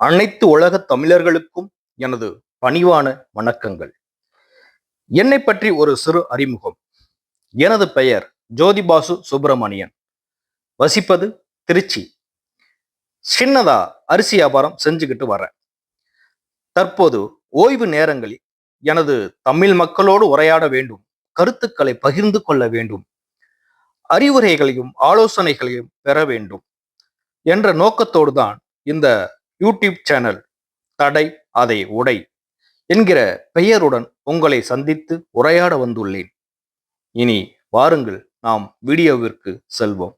அனைத்து உலக தமிழர்களுக்கும் எனது பணிவான வணக்கங்கள். என்னை பற்றி ஒரு சிறு அறிமுகம். எனது பெயர் ஜோதிபாசு சுப்பிரமணியன். வசிப்பது திருச்சி. சின்னதா அரிசி வியாபாரம் செஞ்சுக்கிட்டு வரேன். தற்போது ஓய்வு நேரங்களில் எனது தமிழ் மக்களோடு உரையாட வேண்டும் கருத்துக்களை பகிர்ந்து கொள்ள வேண்டும் அறிவுரைகளையும் ஆலோசனைகளையும் பெற வேண்டும் என்ற நோக்கத்தோடு தான் இந்த யூடியூப் சேனல் தடை அதை உடை என்கிற பெயருடன் உங்களை சந்தித்து உரையாட வந்துள்ளேன். இனி வாருங்கள் நாம் வீடியோவிற்கு செல்வோம்.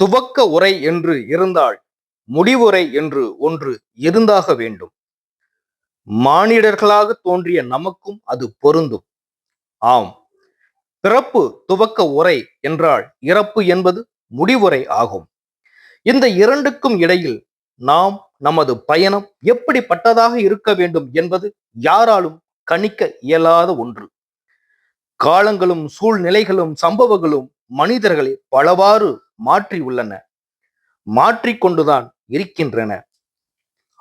துவக்க உரை என்று இருந்தால் முடிவுரை என்று ஒன்று இருந்தாக வேண்டும். மானிடர்களாக தோன்றிய நமக்கும் அது பொருந்தும். ஆம் பிறப்பு துவக்க உரை என்றால் இறப்பு என்பது முடிவுரை ஆகும். இந்த இரண்டுக்கும் இடையில் நாம் நமது பயணம் எப்படிப்பட்டதாக இருக்க வேண்டும் என்பது யாராலும் கணிக்க இயலாத ஒன்று. காலங்களும் சூழ்நிலைகளும் சம்பவங்களும் மனிதர்களை பலவாறு மாற்றி உள்ளன. மாற்றிக்கொண்டுதான் இருக்கின்றன.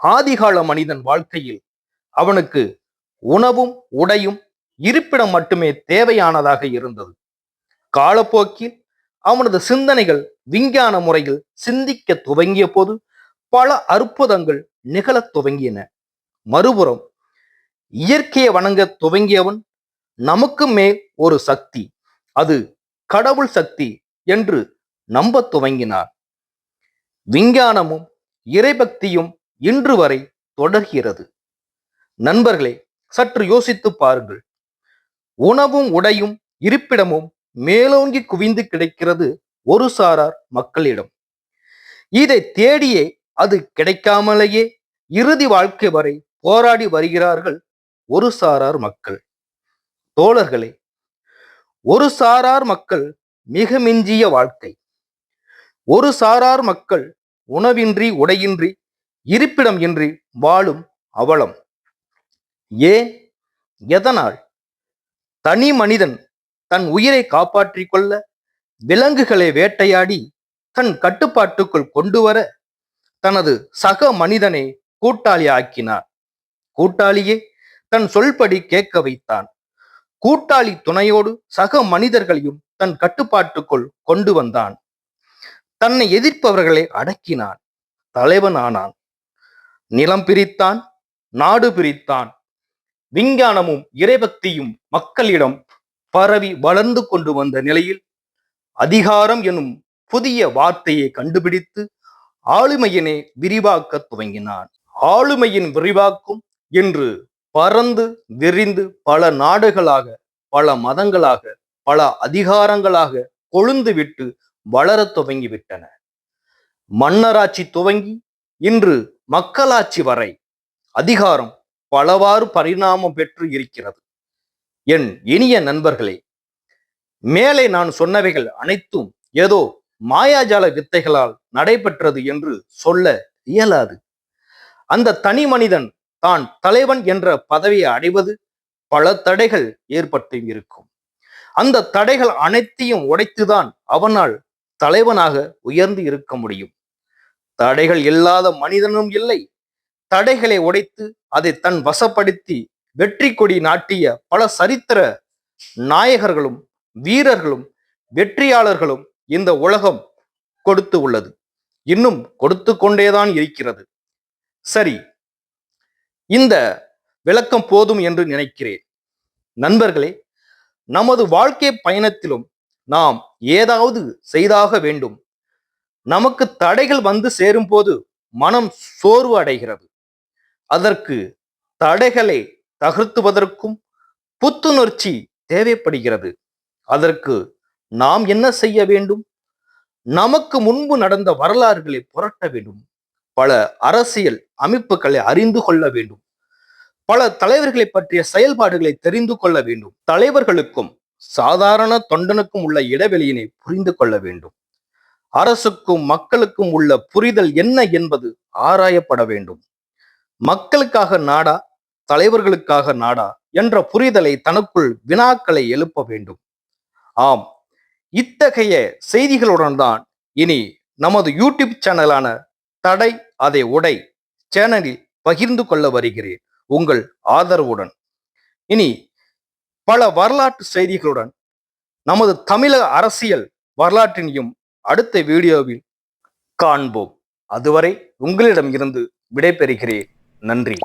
ஆதிகால மனிதன் வாழ்க்கையில் அவனுக்கு உணவும் உடையும் இருப்பிடம் மட்டுமே தேவையானதாக இருந்தது. காலப்போக்கில் அவனது சிந்தனைகள் விஞ்ஞான முறையில் சிந்திக்க துவங்கிய போது பல அற்புதங்கள் நிகழத் துவங்கின மறுபுறம் இயற்கையை வணங்க துவங்கியவன் நமக்கு மேல் ஒரு சக்தி அது கடவுள் சக்தி என்று நம்ப துவங்கினார். விஞ்ஞானமும் இறைபக்தியும் இன்று வரை தொடர்கிறது. நண்பர்களே சற்று யோசித்து பாருங்கள். உணவும் உடையும் இருப்பிடமும் மேலோங்கி குவிந்து கிடைக்கிறது ஒரு சாரார் மக்களிடம். இதை தேடியே அது கிடைக்காமலேயே இறுதி வாழ்க்கை வரை போராடி வருகிறார்கள் ஒரு சாரார் மக்கள். தோழர்களே ஒரு சாரார் மக்கள் மிக மிஞ்சிய வாழ்க்கை. ஒரு சாரார் மக்கள் உணவின்றி உடையின்றி இருப்பிடம் இன்றி வாழும் அவலம். ஏன்? எதனால்? தனி மனிதன் தன் உயிரை காப்பாற்றிக் கொள்ள விலங்குகளை வேட்டையாடி தன் கட்டுப்பாட்டுக்குள் கொண்டு வர தனது சக மனிதனை கூட்டாளி ஆக்கினார் கூட்டாளியே தன் சொல்படி கேட்க வைத்தான். கூட்டாளி துணையோடு சக மனிதர்களையும் தன் கட்டுப்பாட்டுக்குள் கொண்டு வந்தான். தன்னை எதிர்ப்பவர்களை அடக்கினான். தலைவன் ஆனான் நிலம் பிரித்தான் நாடு பிரித்தான். விஞ்ஞானமும் இறைபக்தியும் மக்களிடம் பரவி வளர்ந்து கொண்டு வந்த நிலையில் அதிகாரம் எனும் புதிய வார்த்தையை கண்டுபிடித்து ஆளுமையினை விரிவாக்க துவங்கினான். ஆளுமையின் விரிவாக்கும் என்று பறந்து விரிந்து பல நாடுகளாக பல மதங்களாக பல அதிகாரங்களாக கொழுந்து விட்டு வளரத் துவங்கிவிட்டன. மன்னராட்சி துவங்கி இன்று மக்களாட்சி வரை அதிகாரம் பலவாறு பரிணாமம் பெற்று இருக்கிறது. என் இனிய நண்பர்களே மேலே நான் சொன்னவைகள் அனைத்தும் ஏதோ மாயாஜால வித்தைகளால் நடைபெற்றது என்று சொல்ல இயலாது. அந்த தனி மனிதன் தான் தலைவன் என்ற பதவியை அடைவது பல தடைகள் ஏற்பட்டு இருக்கும். அந்த தடைகள் அனைத்தையும் உடைத்துதான் அவனால் தலைவனாக உயர்ந்து இருக்க முடியும். தடைகள் இல்லாத மனிதனும் இல்லை. தடைகளை உடைத்து அதை தன் வசப்படுத்தி வெற்றி கொடி நாட்டிய பல சரித்திர நாயகர்களும் வீரர்களும் வெற்றியாளர்களும் இந்த உலகம் கொடுத்து உள்ளது. இன்னும் கொடுத்து கொண்டேதான் இருக்கிறது. சரி இந்த விளக்கம் போதும் என்று நினைக்கிறேன். நண்பர்களே நமது வாழ்க்கை பயணத்திலும் நாம் ஏதாவது செய்தாக வேண்டும். நமக்கு தடைகள் வந்து சேரும்போது மனம் சோர்வு அடைகிறது. அதற்கு தடைகளை தகர்த்துவதற்கும் புத்துணர்ச்சி தேவைப்படுகிறது. அதற்கு நாம் என்ன செய்ய வேண்டும்? நமக்கு முன்பு நடந்த வரலாறுகளை புரட்ட வேண்டும். பல அரசியல் அமைப்புகளை அறிந்து கொள்ள வேண்டும். பல தலைவர்களை பற்றிய செயல்பாடுகளை தெரிந்து கொள்ள வேண்டும். தலைவர்களுக்கும் சாதாரண தொண்டனுக்கும் உள்ள இடைவெளியினை புரிந்து கொள்ள வேண்டும். அரசுக்கும் மக்களுக்கும் உள்ள புரிதல் என்ன என்பது ஆராயப்பட வேண்டும். மக்களுக்காக நாடா தலைவர்களுக்காக நாடா என்ற புரிதலை தனக்குள் வினாக்களை எழுப்ப வேண்டும். ஆம். இத்தகைய செய்திகளுடன் தான் இனி நமது யூடியூப் சேனலான தடை அதை உடை சேனலில் பகிர்ந்து கொள்ள வருகிறேன். உங்கள் ஆதரவுடன். இனி பல வரலாற்று செய்திகளுடன் நமது தமிழக அரசியல் வரலாற்றினையும் அடுத்த வீடியோவில் காண்போம். அதுவரை உங்களிடம் இருந்து விடைபெறுகிறேன். நன்றி.